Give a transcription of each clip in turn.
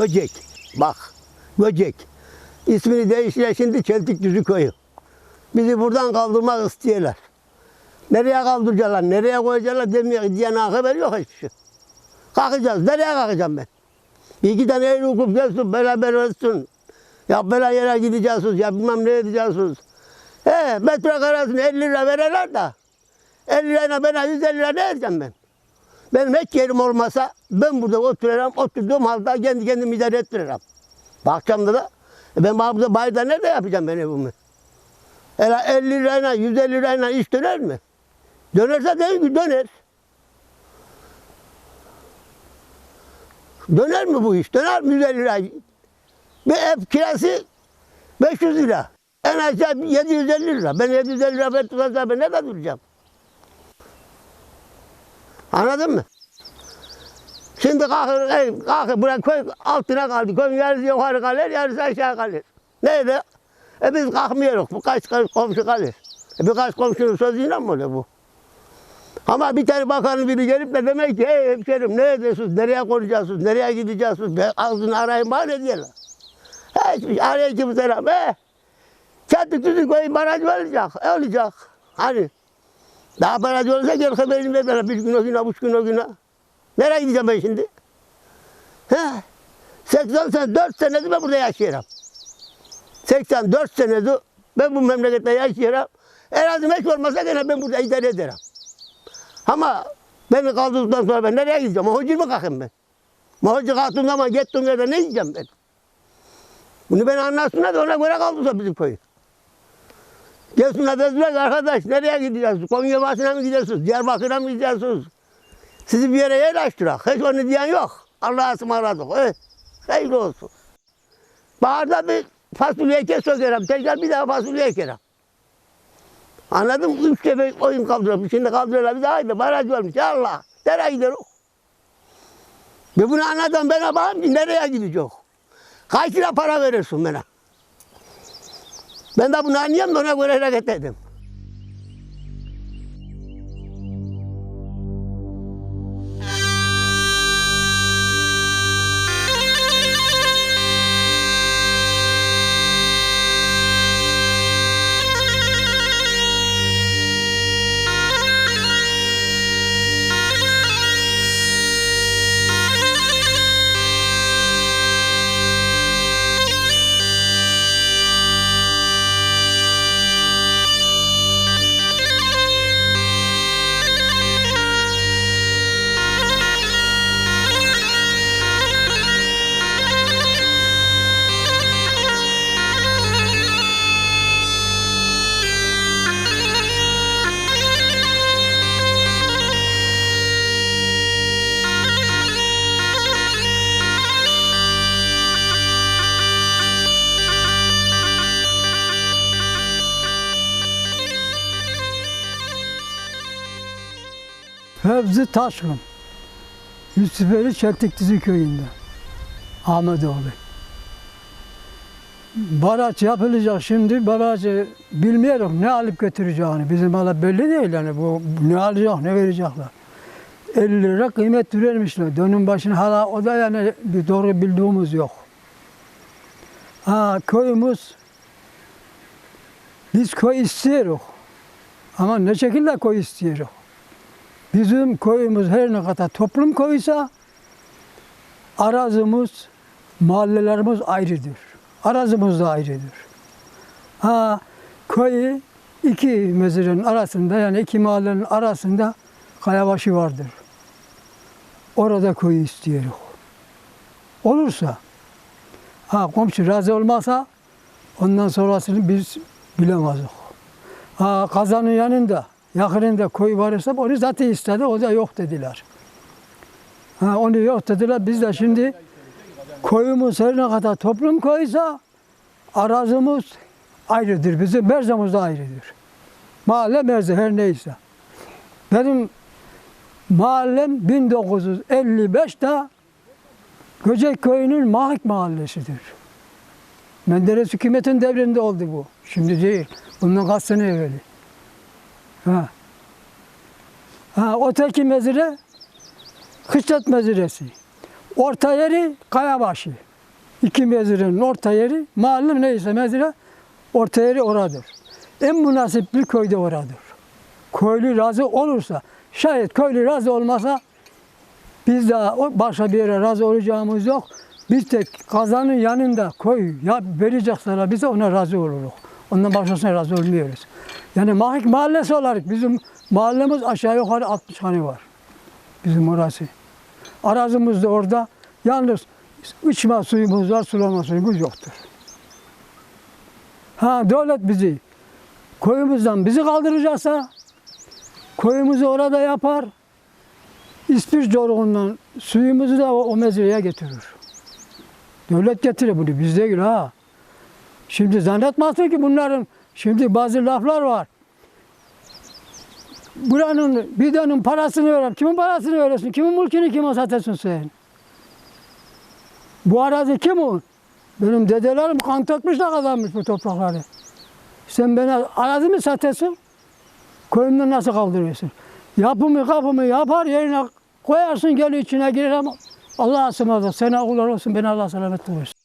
Göcek. Bak. Göcek. İsmini değiştiler şimdi Çeltik Düzü Köyü. Bizi buradan kaldırmak istiyorlar. Nereye kaldıracaklar, nereye koyacaklar demiyor. Diyen haber yok hiçbir şey. Kalkacağız. Nereye kalkacağım ben? Bir iki tane el hukup gelsin, beraber olsun. Ya böyle yere gideceksiniz, ya bilmem ne edeceksiniz. He, metrekarasını 50 lira verirler de. 50 lirayla ben 150 lira ne edeceğim ben? Benim hiç yerim olmasa ben burada otururum, oturduğum halde kendi kendimi idare ettiririm. De. E ben bana burada bayırda nerede yapacağım ben evimi? Hele 50 lirayla, 150 lirayla iş döner mi? Dönerse değil mi? Döner. Döner mi bu iş? Döner mi 150 lira? Bir ev kirası 500 lira. En aşağı 750 lira. Ben 750 lira ben ben nerede duracağım? Anladın mı? Şimdi kalkır, ey, kalkır buraya köy altına kaldı. Köyün yarısı yukarı kalır, yarısı aşağı kalır. Neydi? E biz kalkmıyoruz. Birkaç komşu kalır. E birkaç komşunun sözüyle mi oluyor bu? Ama bir tane bakanın biri gelip de demek ki hey hemşerim ne ediyorsunuz, nereye konacaksınız, nereye gideceksiniz, ben ağzını arayın ne diyorlar. Hiçbir şey, aleyküm selam. He. Çatı tüzü koyun baraj olacak, e, olacak. Hani daha baraj olursa gel haberini ver bana bir gün o güne, üç gün o güne. Nereye gideceğim ben şimdi? He. 84 senedir ben burada yaşıyorum. 84 senedir ben bu memlekette yaşıyorum. Erazim hiç olmasa gene ben burada idare ederim. Ama beni kaldırdıktan sonra ben nereye gideceğim? Mahoccu mu kalkayım ben? Mahoccu kalktığım zaman gittiğim yerde ne yiyeceğim ben? Bunu beni anlatsınlar da ona göre kaldırsa bizim köyü. Gelsinler dediler arkadaş nereye gideceksiniz? Konya Vası'na mı gidiyorsunuz? Diyarbakır'a mı gidiyorsunuz? Sizi bir yere yerleştirak. Hiç onu diyen yok. Allah'a ısmarladık. Eh, hayırlı olsun. Baharda bir fasulye eke sökerim. Tekrar bir daha fasulye ekerim. Anladın mı? Üç defa oyun kaldırıyor. Şimdi kaldırıyorlar. Bir daha haydi baraj varmış. Ya Allah. Nereye gidiyor? Ve bunu anlatan bana bakayım nereye gidecek? Kaç lira para verirsin bana? Ben de bunu anlıyorum da ona göre hareket ettim. Fevzi Taşkın. Yusufeli Çeltikdizi köyünde. Ahmetoğlu. Baraj yapılacak şimdi. Barajı bilmiyoruz ne alıp götüreceğini. Bizim hala belli değil yani. Bu ne alacak, ne verecekler. 50 lira kıymet vermişler. Dönüm başına hala o da yani bir doğru bildiğimiz yok. Ha, köyümüz biz köy istiyoruz. Ama ne şekilde köy istiyoruz? Bizim köyümüz her ne kadar toplum köyüyse arazimiz, mahallelerimiz ayrıdır. Arazimiz de ayrıdır. Ha, köyü iki mezirenin arasında yani iki mahallenin arasında kayabaşı vardır. Orada köyü istiyoruz. Olursa, ha komşu razı olmazsa ondan sonrasını biz bilemeyiz. Ha, kazanın yanında yakınında koy varsa onu zaten istedi, o da yok dediler. Ha, onu yok dediler, biz de şimdi koyumuz her ne kadar toplum koysa arazimiz ayrıdır, bizim merzemiz de ayrıdır. Mahalle merze her neyse. Benim mahallem 1955'te Göcek Köyü'nün Mahik Mahallesi'dir. Menderes hükümetin devrinde oldu bu. Şimdi değil. Bundan kaç sene evveli. Ha. Ha, öteki mezire Kışlat meziresi. Orta yeri Kayabaşı. İki mezirenin orta yeri, mahalle neyse mezire, orta yeri oradır. En münasip bir köyde oradır. Köylü razı olursa, şayet köylü razı olmasa biz de başka bir yere razı olacağımız yok. Biz tek kazanın yanında koy ya verecekseler bize ona razı oluruz. Ondan başkasına razı olmuyoruz. Yani Mahik mahallesi olarak bizim mahallemiz aşağı yukarı 60 hane var. Bizim orası. Arazimiz de orada. Yalnız içme suyumuz var, sulama suyumuz yoktur. Ha devlet bizi koyumuzdan bizi kaldıracaksa koyumuzu orada yapar. İspir coruğundan suyumuzu da o, mezreye getirir. Devlet getirir bunu biz değil ha. Şimdi zannetmesin ki bunların şimdi bazı laflar var. Buranın bidanın parasını öğren. Kimin parasını öğrensin? Kimin mülkünü kime satarsın sen? Bu arazi kimin? Benim dedelerim kan tökmüş de kazanmış bu toprakları. Sen bana arazi mi satarsın? Köyümden nasıl kaldırıyorsun? Yapımı kapımı yapar yerine koyarsın gel içine girer ama Allah ısmarladık. Sana kullar olsun beni Allah selamet buyursun.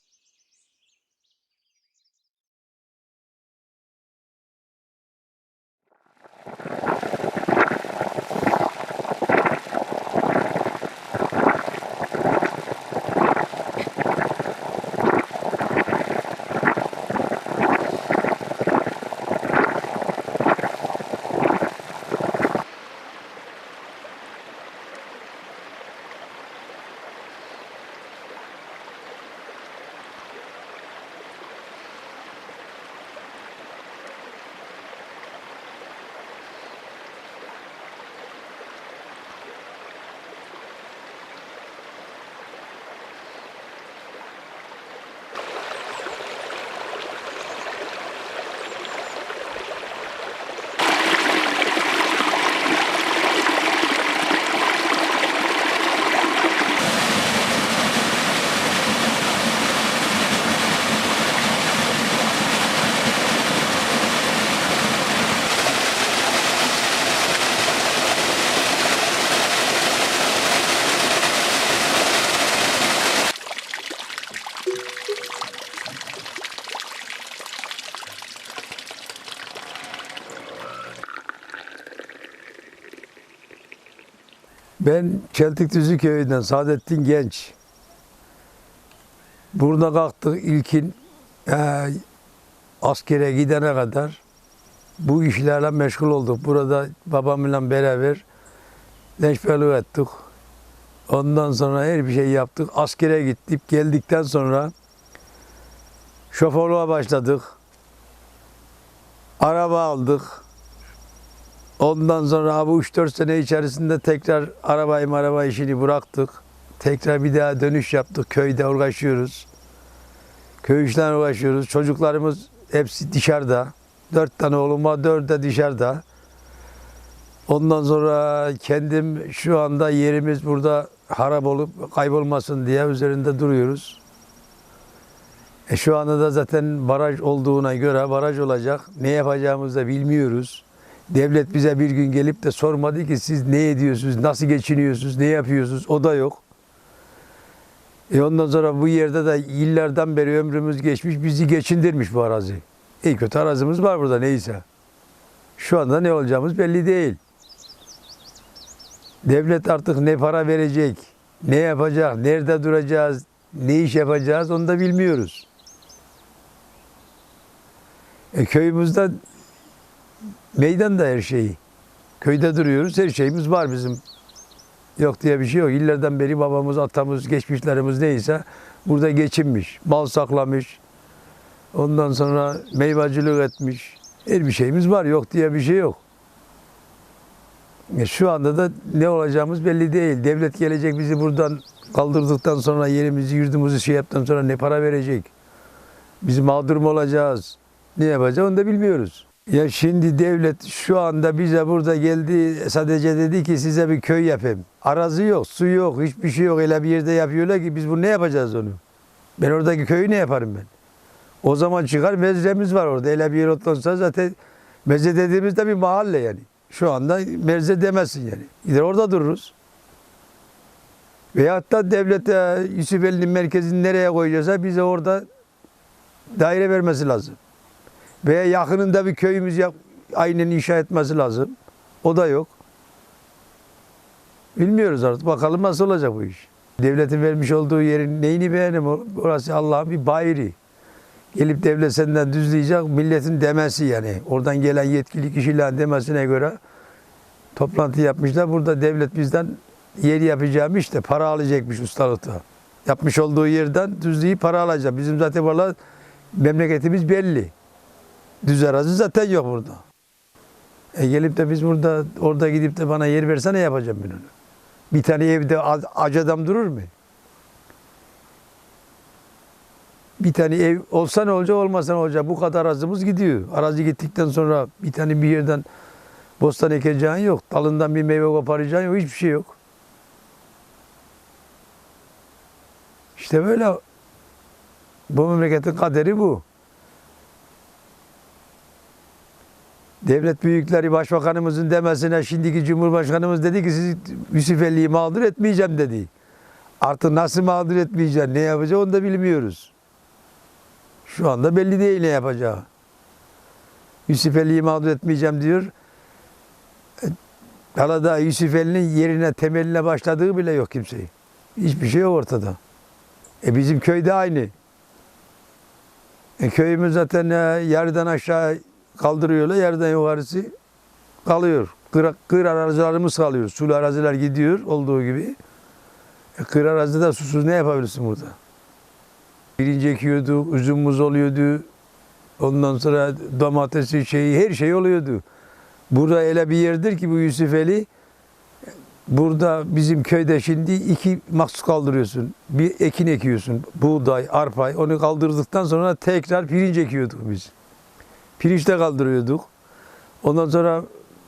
Ben Çeltikdüzü köyünden Saadettin Genç. Burada kalktık ilkin e, askere gidene kadar bu işlerle meşgul olduk. Burada babamla beraber leşbelu ettik. Ondan sonra her bir şey yaptık. Askere gittik. Geldikten sonra şoförlüğe başladık. Araba aldık. Ondan sonra bu 3-4 sene içerisinde tekrar arabayı araba işini bıraktık. Tekrar bir daha dönüş yaptık. Köyde uğraşıyoruz. Köy işlerine uğraşıyoruz. Çocuklarımız hepsi dışarıda. Dört tane oğlum var, dördü de dışarıda. Ondan sonra kendim şu anda yerimiz burada harap olup kaybolmasın diye üzerinde duruyoruz. E şu anda da zaten baraj olduğuna göre baraj olacak. Ne yapacağımızı da bilmiyoruz. Devlet bize bir gün gelip de sormadı ki siz ne ediyorsunuz, nasıl geçiniyorsunuz, ne yapıyorsunuz o da yok. E ondan sonra bu yerde de yıllardan beri ömrümüz geçmiş, bizi geçindirmiş bu arazi. İyi kötü arazimiz var burada neyse. Şu anda ne olacağımız belli değil. Devlet artık ne para verecek, ne yapacak, nerede duracağız, ne iş yapacağız onu da bilmiyoruz. E köyümüzde meydanda her şeyi. Köyde duruyoruz, her şeyimiz var bizim. Yok diye bir şey yok. İllerden beri babamız, atamız, geçmişlerimiz neyse burada geçinmiş. Mal saklamış. Ondan sonra meyvacılık etmiş. Her bir şeyimiz var. Yok diye bir şey yok. E şu anda da ne olacağımız belli değil. Devlet gelecek bizi buradan kaldırdıktan sonra yerimizi, yurdumuzu şey yaptıktan sonra ne para verecek? Biz mağdur mu olacağız? Ne yapacağız onu da bilmiyoruz. Ya şimdi devlet şu anda bize burada geldi sadece dedi ki size bir köy yapayım. Arazi yok, su yok, hiçbir şey yok. Öyle bir yerde yapıyorlar ki biz bunu ne yapacağız onu? Ben oradaki köyü ne yaparım ben? O zaman çıkar mezremiz var orada. Öyle bir yer otlansa zaten mezre dediğimizde bir mahalle yani. Şu anda mezre demezsin yani. Gider orada dururuz. Veyahut da devlete Yusufeli'nin merkezini nereye koyacaksa bize orada daire vermesi lazım. Veya yakınında bir köyümüz yap, aynen inşa etmesi lazım. O da yok. Bilmiyoruz artık. Bakalım nasıl olacak bu iş. Devletin vermiş olduğu yerin neyini beğenim? Orası Allah'ın bir bayri. Gelip devlet senden düzleyecek milletin demesi yani. Oradan gelen yetkili kişilerin demesine göre toplantı yapmışlar. Burada devlet bizden yeri yapacağımış da para alacakmış ustalıkta. Yapmış olduğu yerden düzleyip para alacak. Bizim zaten valla memleketimiz belli. Düz arazi zaten yok burada. E gelip de biz burada orada gidip de bana yer versene yapacağım ben onu. Bir tane evde ac adam durur mu? Bir tane ev olsa ne olacak olmasa ne olacak? Bu kadar arazimiz gidiyor. Arazi gittikten sonra bir tane bir yerden bostan ekeceğin yok. Dalından bir meyve koparacağın yok. Hiçbir şey yok. İşte böyle bu memleketin kaderi bu. Devlet büyükleri başbakanımızın demesine şimdiki cumhurbaşkanımız dedi ki siz Yusufeli'yi mağdur etmeyeceğim dedi. Artık nasıl mağdur etmeyeceğim, ne yapacak onu da bilmiyoruz. Şu anda belli değil ne yapacağı. Yusufeli'yi mağdur etmeyeceğim diyor. E, Hala daha Yusufeli'nin yerine, temeline başladığı bile yok kimseyi. Hiçbir şey yok ortada. E bizim köyde aynı. E köyümüz zaten e, yarıdan aşağı kaldırıyorlar, yarıdan yukarısı kalıyor. Kır, kır arazilerimiz kalıyor. Sulu araziler gidiyor olduğu gibi. E kır arazide susuz ne yapabilirsin burada? Birinci ekiyorduk, üzümümüz oluyordu. Ondan sonra domatesi şeyi, her şey oluyordu. Burada öyle bir yerdir ki bu Yusufeli. Burada bizim köyde şimdi iki mahsus kaldırıyorsun. Bir ekin ekiyorsun. Buğday, arpay. Onu kaldırdıktan sonra tekrar pirinç ekiyorduk biz. Pirinç de kaldırıyorduk. Ondan sonra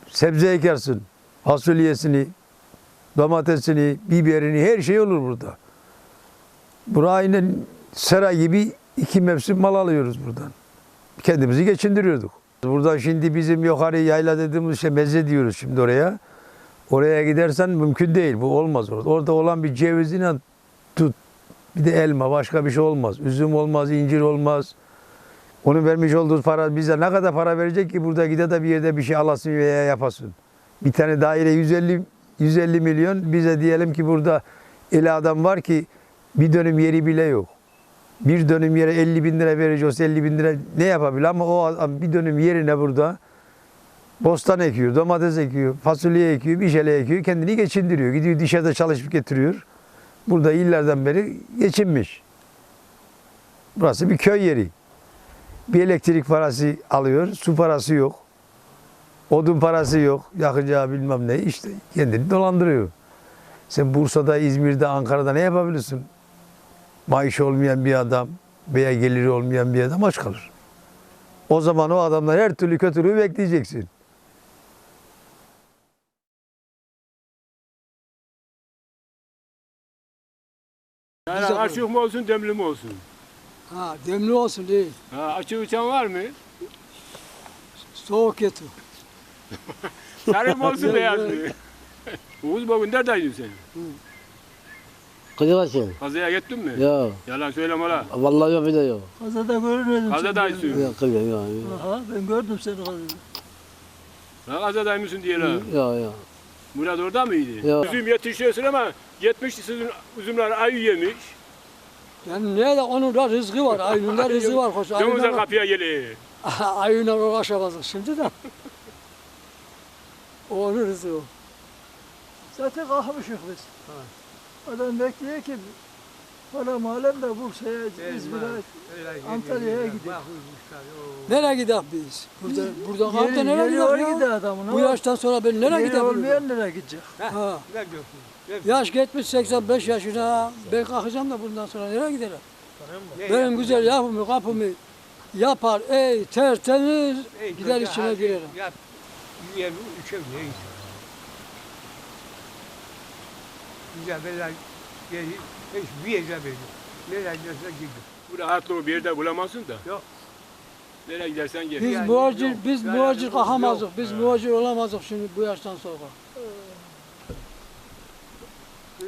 sebze ekersin. Fasulyesini, domatesini, biberini her şey olur burada. Bura aynen sera gibi iki mevsim mal alıyoruz buradan. Kendimizi geçindiriyorduk. Buradan şimdi bizim yukarı yayla dediğimiz şey meze diyoruz şimdi oraya. Oraya gidersen mümkün değil. Bu olmaz orada. Orada olan bir cevizine tut. Bir de elma başka bir şey olmaz. Üzüm olmaz, incir olmaz. Onun vermiş olduğu para bize ne kadar para verecek ki burada gide de bir yerde bir şey alasın veya yapasın. Bir tane daire 150 150 milyon bize diyelim ki burada el adam var ki bir dönüm yeri bile yok. Bir dönüm yere 50 bin lira verecekse 50 bin lira ne yapabilir ama o adam bir dönüm yerine burada bostan ekiyor, domates ekiyor, fasulye ekiyor, bir şeyler ekiyor, kendini geçindiriyor. Gidiyor dışarıda çalışıp getiriyor. Burada yıllardan beri geçinmiş. Burası bir köy yeri. Bir elektrik parası alıyor, su parası yok. Odun parası yok, yakacağı bilmem ne işte kendini dolandırıyor. Sen Bursa'da, İzmir'de, Ankara'da ne yapabilirsin? Maaş olmayan bir adam veya geliri olmayan bir adam aç kalır. O zaman o adamlar her türlü kötülüğü bekleyeceksin. Yani açık mı olsun, demli mi olsun? Ha, demli olsun değil. Ha, açık içen var mı? Soğuk getir. Sarı mı olsun, beyaz mı? Uğuz bugün neredeydin sen? Kızılasın. Kazaya gittin mi? Ya Yalan söyleme la. vallahi yok bir de yok. Kazada görmedim Kazadaysın. Ya kızım ya. Aha, ben gördüm seni kazada. Ha, kazadaymışsın diye la. Ya ya. Murat orada mıydı? Ya. Üzüm yetişiyorsun ama 70 sizin üzümler ayı yemiş. Yani ne de onun da rızkı var. Ayının da rızkı var. Domuzlar ayının kapıya geliyor. ayına uğraşamazdık şimdi de. O onun rızkı o. Zaten kalkmışız biz. Adam bekliyor ki para malem de Bursa'ya, İzmir'e, Antalya'ya gidiyor. Nereye gidelim biz? Burada, buradan kalkıp da Yeri, nereye yeri gidelim oraya ya? gidiyor adamın. Bu ama yaştan sonra ben nereye yeri gidebilirim? olmayan nereye gidecek? Ha. Yaş gitmiş 85 yaşına. Ben kalkacağım da bundan sonra nereye giderim? Benim güzel yapımı kapımı yapar. Ey tertemiz gider içine girerim. Yap. Yiyelim, içelim. Ne insan? Güzel böyle yeri, hiçbir yere veriyor. Nereye gidersen gidiyor. Bu rahatlığı bir yerde bulamazsın da. Yok. Nereye gidersen gel. Biz Yani muhacir, biz yani muhacir yok, kalkamazdık. Biz muhacir olamazdık şimdi bu yaştan sonra. Biz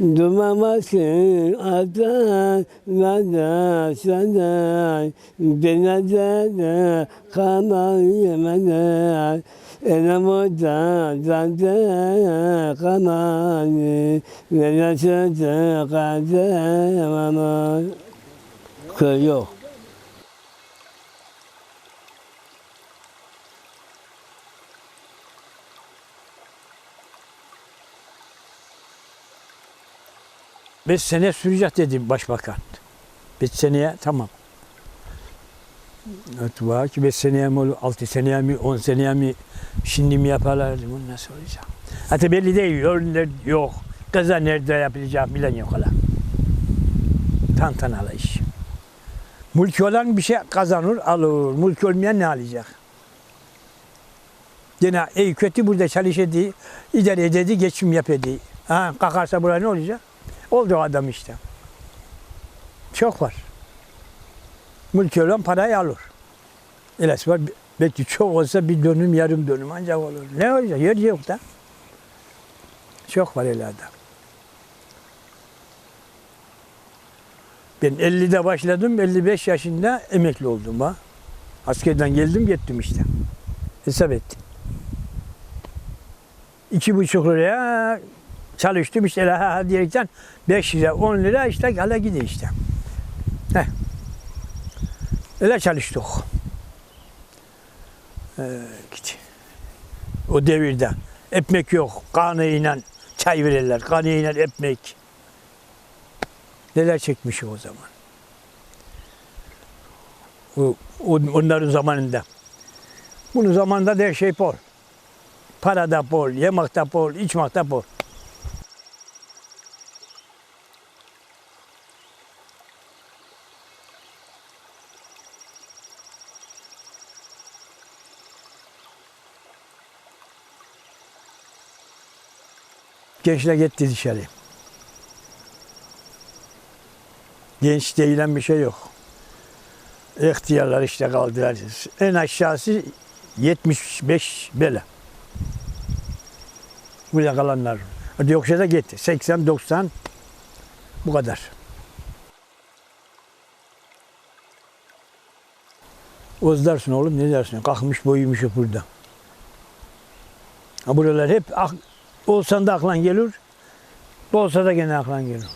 Dumaması atan bana sana Beni de kanadı Enamoda zade kanani ve yaşadı kademama Köy yok. Beş sene sürecek dedi başbakan. Beş seneye tamam. Var ki beş seneye mi olur, altı seneye mi, on seneye mi, şimdi mi yaparlar, bu nasıl olacak? Hatta belli değil, yollar yok. Kaza nerede yapılacak bilen yok hala. Tantanalı iş. Mülk olan bir şey kazanır, alır. Mülk olmayan ne alacak? Gene iyi kötü burada çalışıyordu, idare ededi, geçim yapıyordu. Ha, kalkarsa buraya ne olacak? Oldu adam işte. Çok var. Mülk olan parayı alır. Elası var. Belki çok olsa bir dönüm, yarım dönüm ancak olur. Ne olacak? Yer yok da. Çok var öyle adam. Ben 50'de başladım, 55 yaşında emekli oldum ha. Askerden geldim, gittim işte. Hesap ettim. İki buçuk liraya çalıştım işte ha ha diyerekten 5 lira 10 lira işte hala gidiyor işte. Heh. Öyle çalıştık. Ee. O devirde ekmek yok. Kanıyla çay verirler. Kanıyla ekmek. Neler çekmiş o zaman. O, onların zamanında. Bunun zamanında da her şey bol. Para da bol, yemek de bol, içmek de bol. Gençler gitti dışarı. Genç değilen bir şey yok. İhtiyarlar işte kaldılar. En aşağısı 75 bele. Buraya kalanlar. Yoksa da gitti. 80, 90 bu kadar. Oz dersin oğlum ne dersin? Kalkmış boyumuş burada. Ha buralar hep olsan da aklın gelir. Olsa da gene aklın gelir.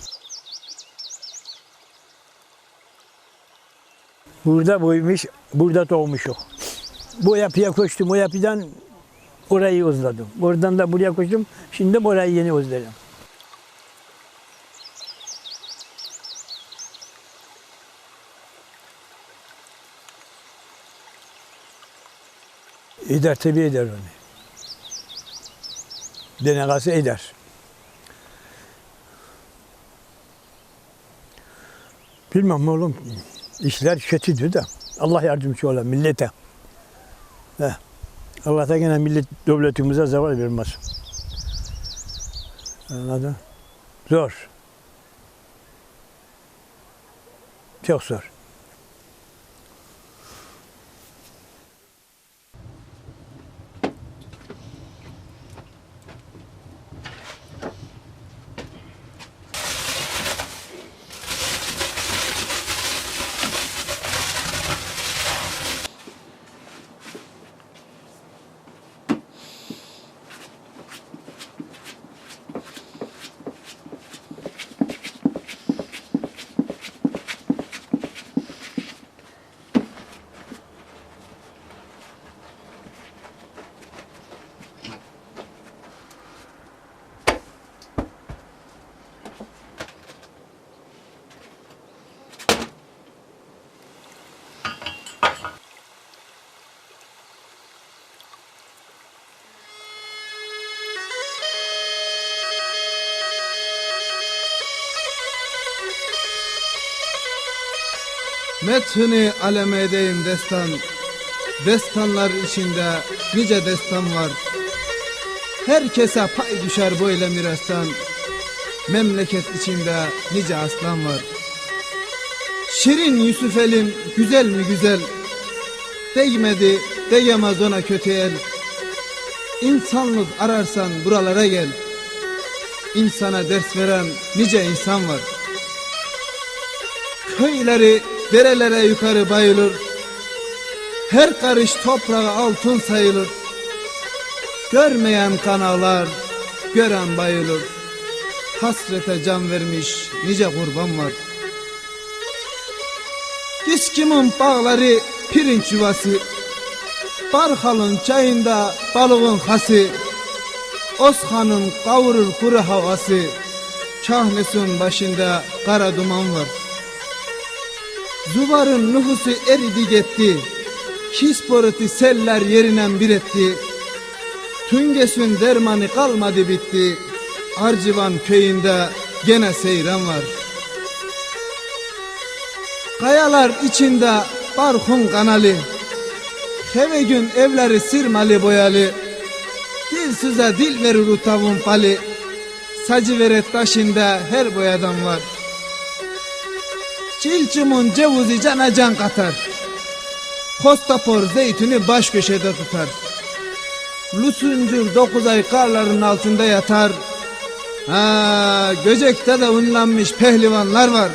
Burada boyumuş, burada doğmuşum. Bu yapıya koştum, o yapıdan orayı özledim. Oradan da buraya koştum, şimdi orayı yeni özledim. Eder tabii eder onu. Denegası eder. Bilmem oğlum. İşler kötüdür de. Allah yardımcı ola millete. Heh. Allah da gene millet devletimize zeval vermez. Anladın? Zor. Çok zor. Methünü aleme edeyim destan. Destanlar içinde nice destan var. Herkese pay düşer böyle mirastan. Memleket içinde nice aslan var. Şirin Yusuf elim güzel mi güzel? Değmedi değemez ona kötü el. İnsanlık ararsan buralara gel. İnsana ders veren nice insan var. Köyleri derelere yukarı bayılır? Her karış toprağa altın sayılır. Görmeyen kanallar gören bayılır. Hasrete can vermiş nice kurban var. Kiskimin bağları pirinç yuvası. Barhalın çayında balığın hası. Oshan'ın kavurur kuru havası. Kahnesun başında kara duman var Zuvarın nüfusu eridi gitti. Kisporiti seller yerinen bir etti. Tüngesün dermanı kalmadı bitti. Arcivan köyünde gene seyran var. Kayalar içinde Barkun kanalı. Hevegün evleri sirmali boyalı. Dil söze dil verir utavun pali Sacı veret taşında her boyadan var Çilçimun cevuzi cana can katar. Kostapor zeytini baş köşede tutar. Lusuncur dokuz ay karların altında yatar. Ha, Göcek'te de unlanmış pehlivanlar var